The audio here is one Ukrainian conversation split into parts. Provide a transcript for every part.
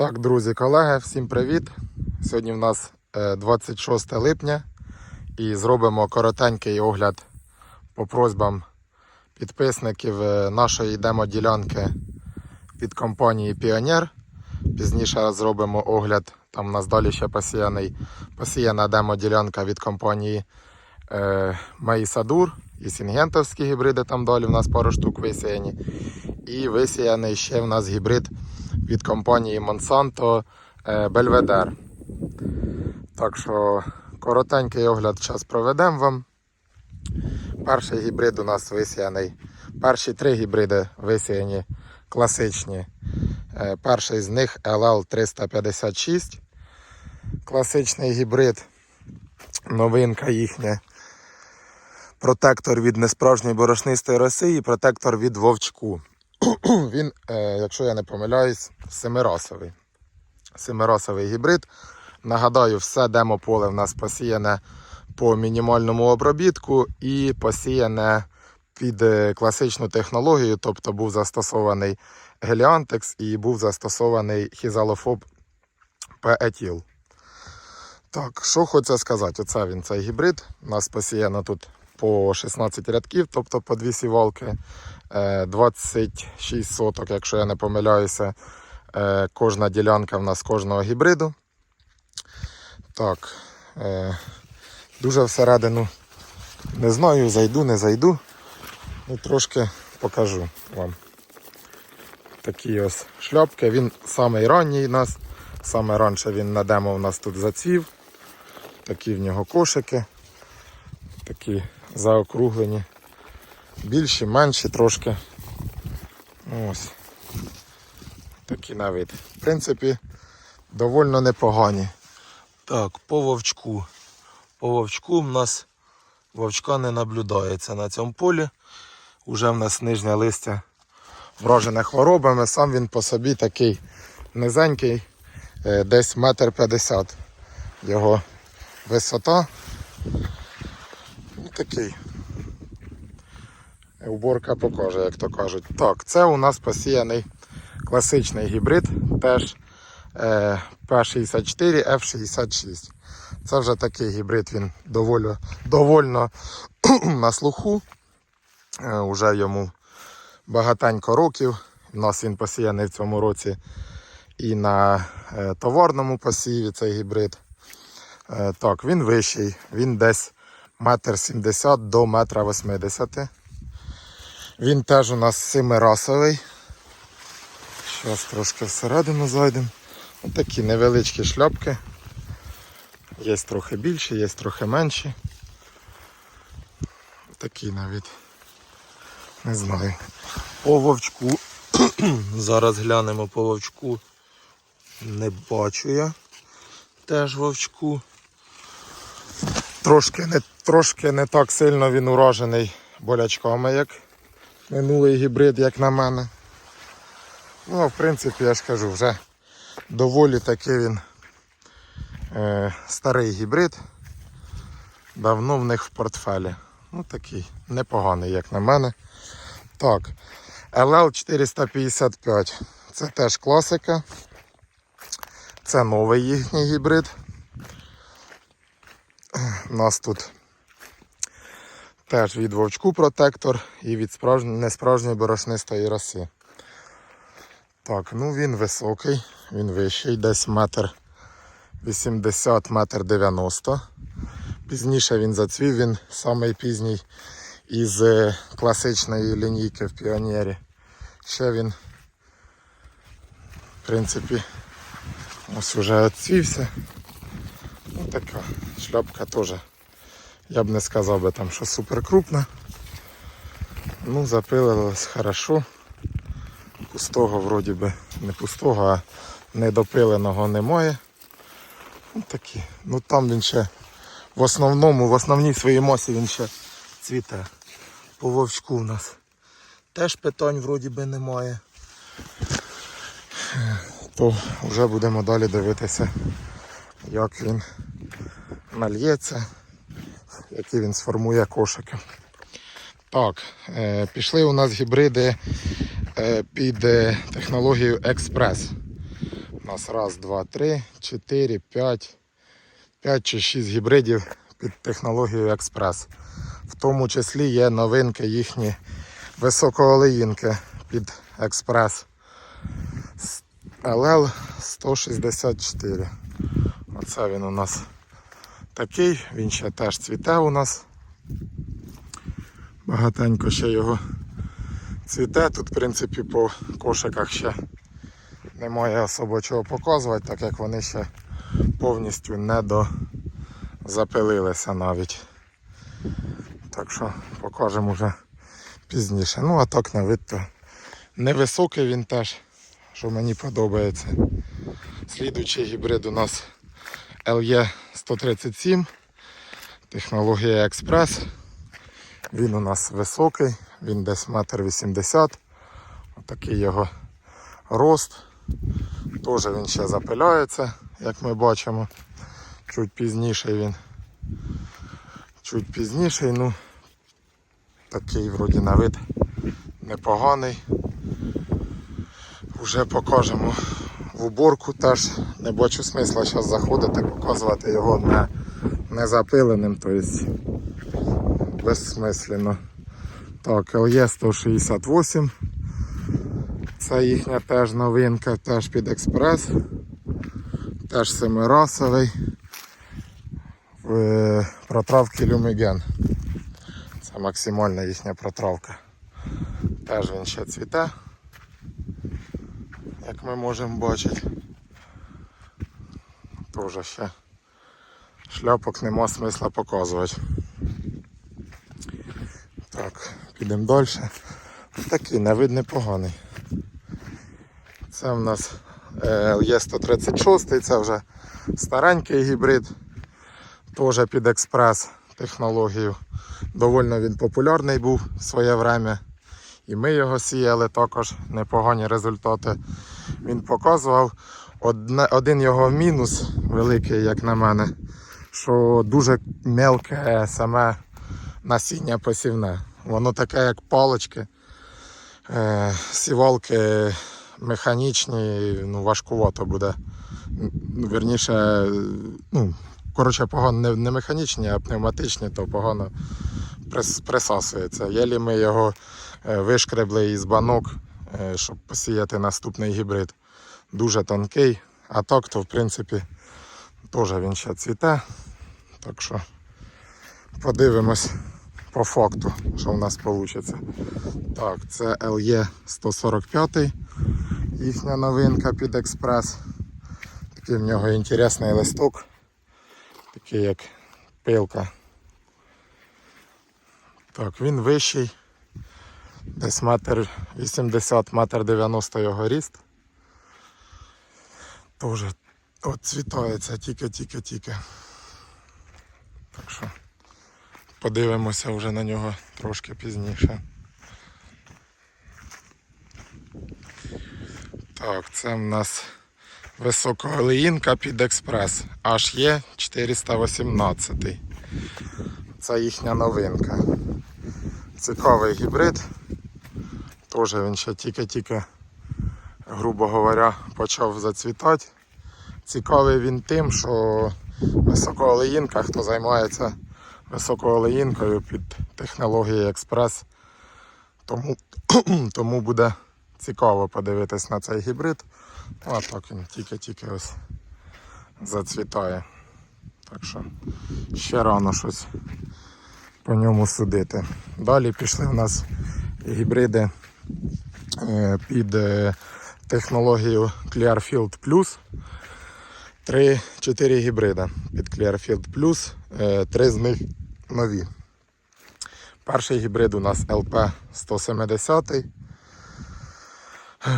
Так, друзі, колеги, всім привіт! Сьогодні в нас е, 26 липня і зробимо коротенький огляд по просьбам підписників е, нашої демо-ділянки від компанії Піонер. Пізніше зробимо огляд. Там у нас далі ще посіяний, посіяна демо-ділянка від компанії е, Маїсадур і Сінгентовські гібриди. Там далі в нас пару штук висіяні. І висіяний ще в нас гібрид від компанії Monsanto Belvedere. Так що коротенький огляд зараз проведемо вам. Перший гібрид у нас висіяний. Перші три гібриди висіяні класичні. Е, Перший з них LL356. Класичний гібрид. Новинка їхня. Протектор від несправжньої борошнистої роси і протектор від вовчку. Він, е, якщо я не помиляюсь, семирасовий. Семирасовий гібрид. Нагадаю, все демо-поле в нас посіяне по мінімальному обробітку і посіяне під е, класичну технологію, тобто був застосований геліантекс і був застосований хізалофоб П-етіл. Так, що хочу сказати, оце він цей гібрид. У нас посіяно тут по 16 рядків, тобто по дві сівалки. Е, 26 соток, якщо я не помиляюся. Е, Кожна ділянка в нас кожного гібриду. Так, е, дуже всередину не знаю, зайду, не зайду. Ну, трошки покажу вам. Такі ось шляпки. Він самий ранній у нас. Саме раніше він на демо у нас тут зацвів. Такі в нього кошики. Такі заокруглені. Більші, менші трошки. Ось. Такі на вид. В принципі, довольно непогані. Так, по вовчку. По вовчку в нас вовчка не наблюдається на цьому полі. Уже в нас нижнє листя вражене хворобами. Сам він по собі такий низенький, е, десь метр п'ятдесят. Його висота. Такий. Уборка покаже, як то кажуть. Так, це у нас посіяний класичний гібрид, теж е, P64, F66. Це вже такий гібрид, він доволі, довольно на слуху. Е, уже йому багатенько років. У нас він посіяний в цьому році і на е, товарному посіві цей гібрид. Е, так, він вищий, він десь метр сімдесят до метра восьмидесяти. Він теж у нас семирасовий. Зараз трошки всередину зайдемо. Ось такі невеличкі шляпки. Є трохи більші, є трохи менші. Такі навіть. Не знаю. По вовчку. Зараз глянемо по вовчку. Не бачу я. Теж вовчку. Трошки не, трошки не так сильно він уражений болячками, як минулий гібрид, як на мене. Ну, в принципі, я ж кажу, вже доволі таки він е, старий гібрид. Давно в них в портфелі. Ну такий непоганий, як на мене. Так, LL 455. Це теж класика. Це новий їхній гібрид. У нас тут теж від вовчку протектор і від справж... несправжньої борошнистої роси. Так, ну він високий, він вищий, десь метр 80, метр 90. Пізніше він зацвів, він самий пізній із е, класичної лінійки в піонері. Ще він, в принципі, ось уже відцвівся. Ну така шляпка теж. Я б не сказав би там, що супер крупна. Ну, запилилась хорошо. Пустого вроді би не пустого, а недопиленого немає. Ну такі. Ну там він ще в основному, в основній своїй масі він ще цвіте. По вовчку у нас теж питань вроді би немає. То вже будемо далі дивитися, як він нальється, які він сформує кошики. Так, е, пішли у нас гібриди е, під е, технологією експрес. нас раз, два, три, чотири, п'ять, п'ять чи шість гібридів під технологією експрес. В тому числі є новинки їхні високоолеїнки під експрес. LL 164. Оце він у нас такий, він ще теж цвіте у нас. Багатенько ще його цвіте. Тут, в принципі, по кошиках ще немає особо чого показувати, так як вони ще повністю не дозапилилися навіть. Так що покажемо вже пізніше. Ну, а так на вид то невисокий він теж, що мені подобається. Слідуючий гібрид у нас LE 137, технологія експрес. Він у нас високий, він десь метр вісімдесят. Отакий його рост. Теж він ще запиляється, як ми бачимо. Чуть пізніше він. Чуть пізніше, ну такий вроді на вид непоганий. Вже покажемо в уборку теж. Не бачу смисла зараз заходити, показувати його не, не запиленим, тобто безсмислено. Так, LE 168. Це їхня теж новинка, теж під експрес. Теж семирасовий. В е, протравки Люміген. Це максимальна їхня протравка. Теж він ще цвіте, як ми можемо бачити. Тоже ще шляпок нема смисла показувати. Так, підемо далі. Такий на вид непоганий. Це в нас е, LE 136, це вже старенький гібрид, теж під експрес технологію. Довольно він популярний був в своє время. І ми його сіяли також непогані результати. Він показував. Одне, один його мінус великий, як на мене, що дуже мелке саме насіння посівне. Воно таке, як палочки. Е, сівалки механічні, ну, важкувато буде. Вірніше, ну, коротше, погано не, не механічні, а пневматичні, то погано прис, присасується. Єлі ми його е, вишкребли із банок, щоб посіяти наступний гібрид. Дуже тонкий, а так то в принципі теж він ще цвіте. Так що подивимось по факту, що в нас вийде. Так, це LE 145, їхня новинка під експрес. Такий в нього інтересний листок, такий як пилка. Так, він вищий, десь метр 80, метр 90 його ріст. Тоже от цвітається тільки-тільки-тільки. Так що подивимося вже на нього трошки пізніше. Так, це в нас високоолеїнка під експрес. Аж є 418. Це їхня новинка. Цікавий гібрид. Теж він ще тільки-тільки, грубо говоря, почав зацвітати. Цікавий він тим, що високоолеїнка, хто займається високоолеїнкою під технологією експрес, тому, тому буде цікаво подивитись на цей гібрид. Ну, а так він тільки-тільки ось зацвітає. Так що ще рано щось по ньому судити. Далі пішли в нас гібриди під е, технологію Clearfield Plus. Три-чотири гібрида під Clearfield Plus, е, три з них нові. Перший гібрид у нас LP 170. Е,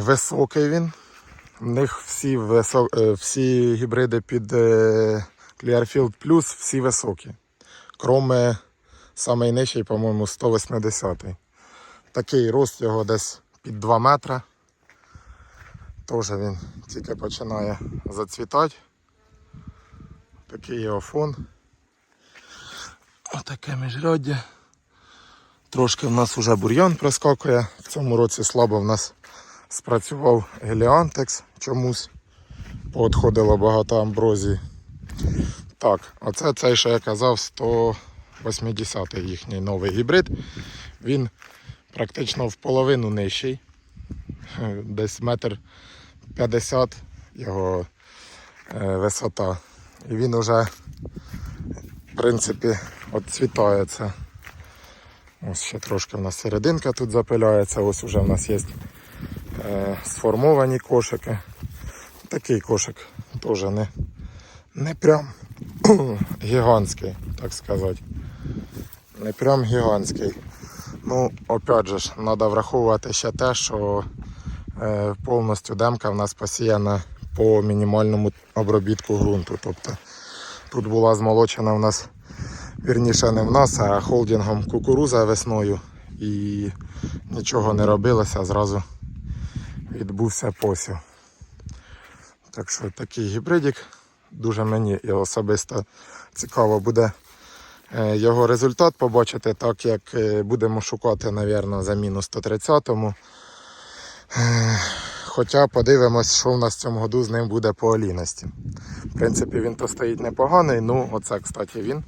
Високий він. В них всі, е, всі гібриди під Clearfield Plus всі високі. Кроме самий нижчий, по-моєму, 180. Такий рост його десь під 2 метри. Теж він тільки починає зацвітати. Такий його фон. Отаке міжряддя. Трошки в нас вже бур'ян проскакує. В цьому році слабо в нас спрацював геліантекс чомусь. поотходило багато амброзії. Так, оце цей, що я казав, 180-й їхній новий гібрид. Він практично в половину нижчий. Десь метр 50 його е, висота. І він уже, в принципі, отцвітається. Ось ще трошки в нас серединка тут запиляється. Ось вже в нас є е, сформовані кошики. Такий кошик теж не, не прям гігантський, так сказати. Не прям гігантський. Ну, опять же треба враховувати ще те, що е, повністю демка в нас посіяна по мінімальному обробітку ґрунту. Тобто тут була змолочена в нас, вірніше не в нас, а холдингом кукуруза весною. І нічого не робилося, зразу відбувся посів. Так що такий гібридик. Дуже мені і особисто цікаво буде його результат побачити, так як е, будемо шукати, мабуть, заміну 130-му. Е, Хоча подивимось, що в нас в цьому году з ним буде по олійності. В принципі, він то стоїть непоганий. Ну, оце, кстати, він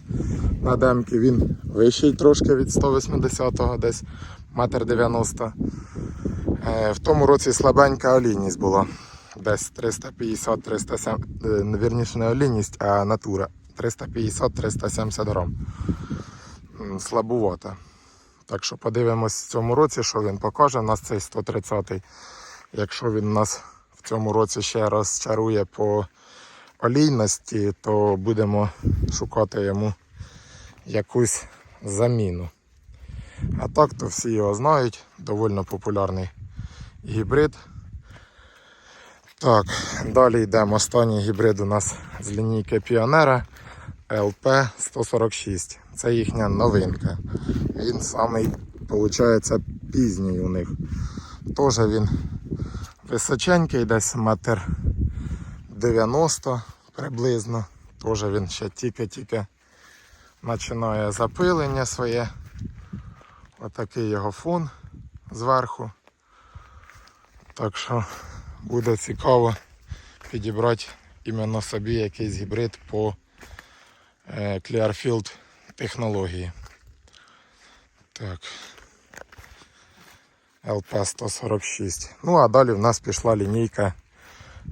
на демки він вищий трошки від 180-го, десь метр 90. Е, В тому році слабенька олійність була. Десь 350-370, е, вірніше не олійність, а натура. 350-370 грам. М, Слабувата. Так що подивимось в цьому році, що він покаже. У нас цей 130-й. Якщо він нас в цьому році ще раз чарує по олійності, то будемо шукати йому якусь заміну. А так, то всі його знають, доволі популярний гібрид. Так, далі йдемо. Останній гібрид у нас з лінійки Піонера LP146. Це їхня новинка. Він самий, виходить, пізній у них. Теж він височенький, десь метр 90 приблизно. Теж він ще тільки-тільки починає запилення своє. Отакий його фон зверху. Так що буде цікаво підібрати іменно собі якийсь гібрид по Clearfield технології. Так. LP146. Ну а далі в нас пішла лінійка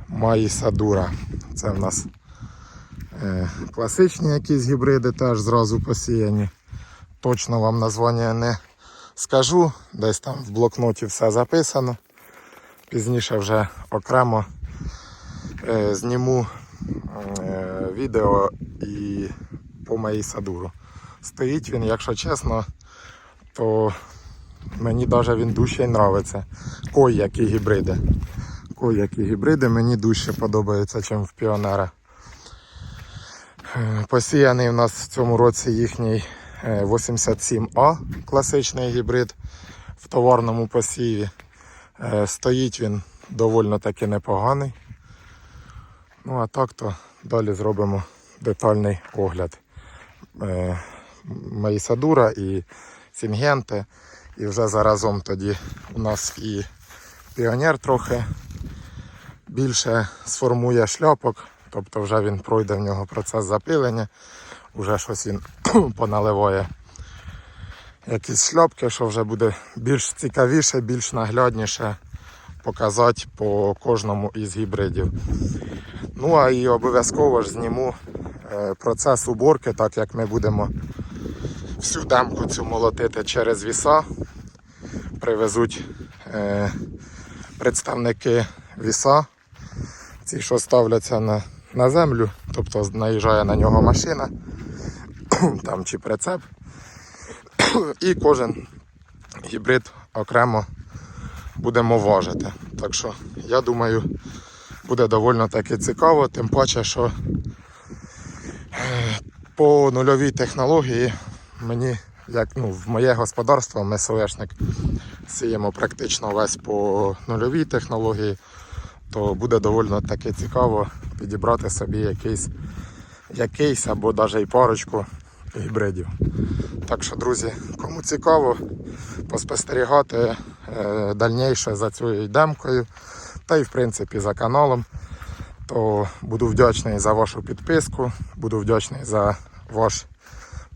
Маїсадура. Це в нас е, класичні якісь гібриди теж зразу посіяні. Точно вам названня не скажу. Десь там в блокноті все записано. Пізніше вже окремо е, зніму е, відео і по моїй садуру. Стоїть він, якщо чесно, то мені навіть він дужче нравиться. Кой які гібриди. Кой які гібриди мені дужче подобаються, ніж в піонера. Е, Посіяний у нас в цьому році їхній е, 87А класичний гібрид в товарному посіві. Е, Стоїть він доволі таки непоганий. Ну а так то далі зробимо детальний огляд. Е, Маїсадура і Сінгенте. І вже заразом тоді у нас і піонер трохи більше сформує шляпок, тобто вже він пройде в нього процес запилення, вже щось він поналиває якісь шляпки, що вже буде більш цікавіше, більш наглядніше показати по кожному із гібридів. Ну а і обов'язково ж зніму е, процес уборки, так як ми будемо всю демку цю молотити через віса. Привезуть е, представники віса, ці, що ставляться на, на землю, тобто наїжджає на нього машина, там чи прицеп. І кожен гібрид окремо будемо важити. Так що я думаю, буде доволі таки цікаво, тим паче, що е, по нульовій технології мені, як ну, в моє господарство, ми соєшник сіємо практично весь по нульовій технології, то буде доволі таки цікаво підібрати собі якийсь, якийсь або навіть і парочку гібридів. Так що, друзі, кому цікаво поспостерігати е, дальніше за цією демкою, та й в принципі за каналом, то буду вдячний за вашу підписку, буду вдячний за ваш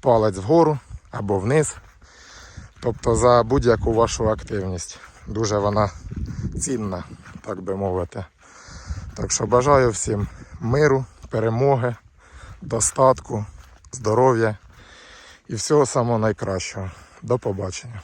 палець вгору або вниз. Тобто за будь-яку вашу активність. Дуже вона цінна, так би мовити. Так що бажаю всім миру, перемоги, достатку, здоров'я і всього самого найкращого. До побачення.